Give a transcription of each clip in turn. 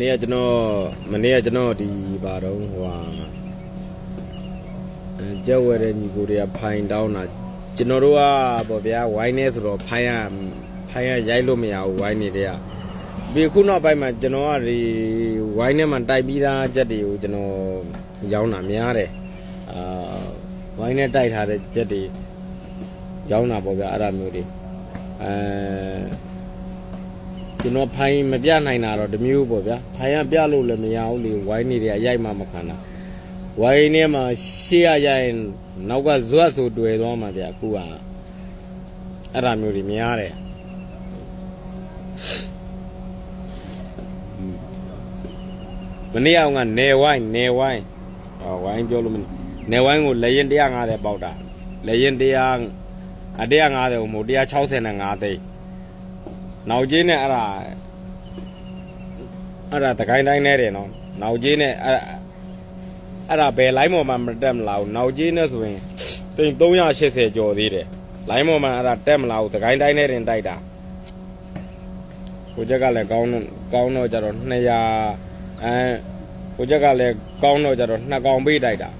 နေ့ကကျွန်တော်မနေ့ကကျွန်တော်ဒီပါတော့ဟိုဟာအဲကြက်ဝဲတဲ့ညီကိုတွေကဖိုင်တောင်းတာကျွန်တော်တို့ကပေါ့ဗျာဝိုင်းနေဆိုတော့ဖိုင်ရဖိုင်ရရိုက်လို့မရဘူးဝိုင်းနေတဲ့ကဒီခုနောက်ပိုင်းမှာကျွန်တော်ကဒီဝိုင်းထဲမှာတိုက်ပြီးသားကြက်တွေကိုကျွန်တော်ရောင်းတာများတယ်အာဝိုင်းနဲ့တိုက်ထားတဲ့ကြက်တွေရောင်းတာပေါ့ဗျာအဲ့ဒါမျိုးတွေအဲ ကျွန်တော်ဖိုင်မပြနိုင်တာတော့တစ်မျိုးပေါ့ဗျာဖိုင်ကပြလို့လည်းမရဘူးလေဝိုင်းနေတွေကရိုက်မှမခံတာဝိုင်းထဲမှာရှေ့ရရိုက်ရင်နောက်ကဇွတ်ဆိုတွေ့သွားမှာဗျာအခုကအဲ့ဒါမျိုးတွေများတယ်မနေ့အောင်ကနေဝိုင်းနေဝိုင်းဟောဝိုင်းပြောလို့မနေဝိုင်းကိုလေရင်150ပေါက်တာလေရင်100အ150ဟိုမို့165သိန်း နောက်ကျင်းနဲ့အဲ့ဒါအဲ့ဒါတကိုင်းတိုင်းနဲ့တယ်နော်နောက်ကျင်းနဲ့အဲ့အဲ့ဒါဘယ်လိုင်းပေါ်မှာမတက်မလားဘူးနောက်ကျင်းနဲ့ဆိုရင်သိန်း380ကျော်သေးတယ်လိုင်းပေါ်မှာအဲ့ဒါတက်မလားဘူးတကိုင်းတိုင်းနဲ့တင်တိုက်တာကိုချက်ကလည်းကောင်းတော့ကောင်းတော့ကြတော့200အဲကိုချက်ကလည်းကောင်းတော့ကြတော့နှစ်ကောင်ပေးတိုက်တာ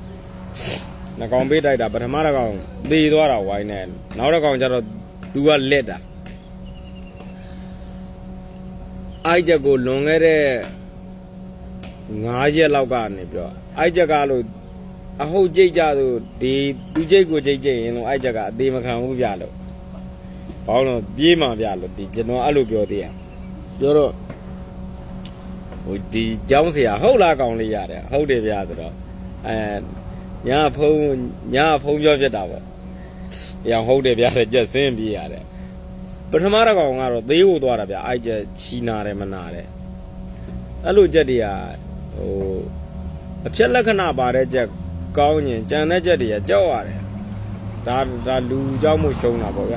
နှစ်ကောင်ပေးတိုက်တာပထမတစ်ကောင်သေသွားတာဝိုင်းနဲ့နောက်တစ်ကောင်ကျတော့သူကလက်တာ အိုက်ချက်ကိုလွန်ခဲ့တဲ့9ရက်လောက်ကနေပြောအိုက်ချက်ကလို့အဟုတ်ကြိတ်ကြသူဒီသူကြိတ်ကိုကြိတ်ကြိတ်ရင်တော့အိုက်ချက်ကအသေးမခံဘူးပြလို့ဘောင်းတော့ပြေးမှပြလို့ဒီကျွန်တော်အဲ့လိုပြောသေးရပြောတော့ဟိုဒီเจ้าဆရာဟုတ်လားကောင်လေးရတယ်ဟုတ်တယ်ဗျာဆိုတော့အဲညာဖုံးညာဖုံးပြောပြတာပေါ့။ရောင်ဟုတ်တယ်ဗျာတဲ့ကြက်စင်းပြေးရတယ်။ ပထမတစ်ကောင်ကတော့သေးကိုသွားတာဗျအဲ့ချက်ချီနာတယ်မနာတယ်အဲ့လိုချက်တွေကဟိုအဖြက်လက္ခဏာပါတဲ့ချက်ကောင်းရင်ကြံတဲ့ချက်တွေကကြောက်ရတယ်ဒါဒါလူကြောက်မှုရှုံးတာပေါ့ဗျ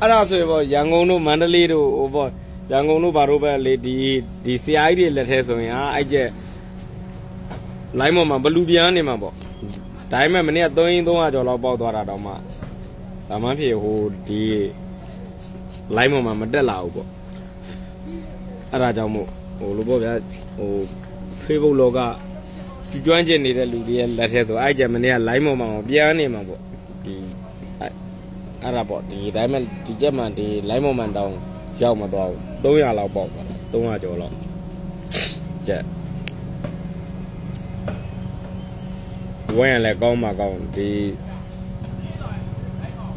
အဲ့ဒါဆိုရင်ပေါ့ရန်ကုန်တို့မန္တလေးတို့ဟိုပေါ့ရန်ကုန်တို့ဘာတို့ပဲလေဒီဒီဆရာကြီးတွေလက်ထဲဆိုရင်အာအဲ့ကျက်လိုင်းပေါ်မှာဘလူပြန်နေမှာပေါ့ဒါပေမဲ့မနေ့က3 300ကျော်လောက်ပေါက်သွားတာတော့မှ ဒါမှဖြစ်ဟိုဒီလိုင်းပေါ်မှာမတက်လာဘူးပေါ့အဲ့ဒါကြောင့်မို့ဟိုလိုပေါ့ဗျာဟို Facebook လောကကြွကျွမ်းကျင်နေတဲ့လူတွေရဲ့လက်ထဲဆိုအဲ့ကျက်မနေ့ကလိုင်းပေါ်မှာပြန်နေမှာပေါ့ဒီအဲ့အဲ့ဒါပေါ့ဒီဒါပေမဲ့ဒီကျက်မှဒီလိုင်းပေါ်မှာတောင်းရောက်မသွားဘူး300လောက်ပေါက်သွားတာ300ကျော်လောက်ကျက်ဝန်းရလဲကောင်းမှကောင်းဒီ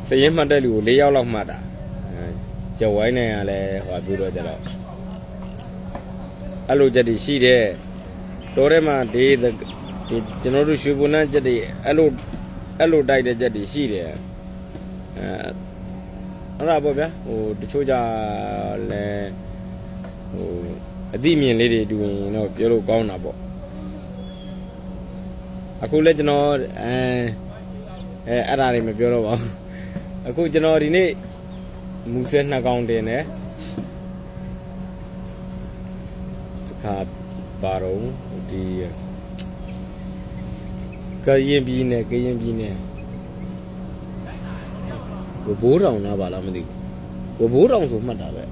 စရင်မှတ်တဲ့လူကို၄ယောက်လောက်မှတ်တာအဲကျက်ဝိုင်းနေရလဲဟိုပြောတော့ကြတော့အဲ့လိုချက်တွေရှိတယ်တော်ထဲမှာဒီဒီကျွန်တော်တို့ရွှေဘုံနှံချက်တွေအဲ့လိုအဲ့လိုတိုက်တဲ့ချက်တွေရှိတယ်အဲအဲ့ဒါပေါ့ဗျာဟိုတချို့ကြလဲဟိုအသိမြင်လေးတွေတူရင်တော့ပြောလို့ကောင်းတာပေါ့အခုလဲကျွန်တော်အဲအဲအဲ့ဒါတွေမပြောတော့ပါဘူး အခုကျွန်တော်ဒီနေ့မူဆဲနှစ်ကောင်တင်တယ်တစ်ခါပါတော့ဒီကရင်ပြည်နယ်ကရင်ပြည်နယ်ဝဘိုးတောင်လားပါလားမသိဘူးဝဘိုးတောင်ဆိုမှတ်တာပဲ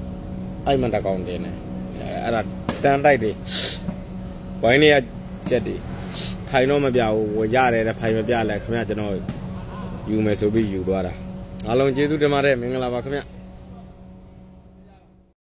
အဲ့မှတကောင်တင်တယ်အဲ့ဒါတန်တိုက်တွေဝိုင်းနေရချက်တွေဖိုင်တော့မပြဘူးဝရတယ်တဲ့ဖိုင်မပြလဲခင်ဗျကျွန်တော်ယူမယ်ဆိုပြီးယူသွားတာ အားလုံးကျေးဇူးတင်ပါတယ်မင်္ဂလာပါခင်ဗျ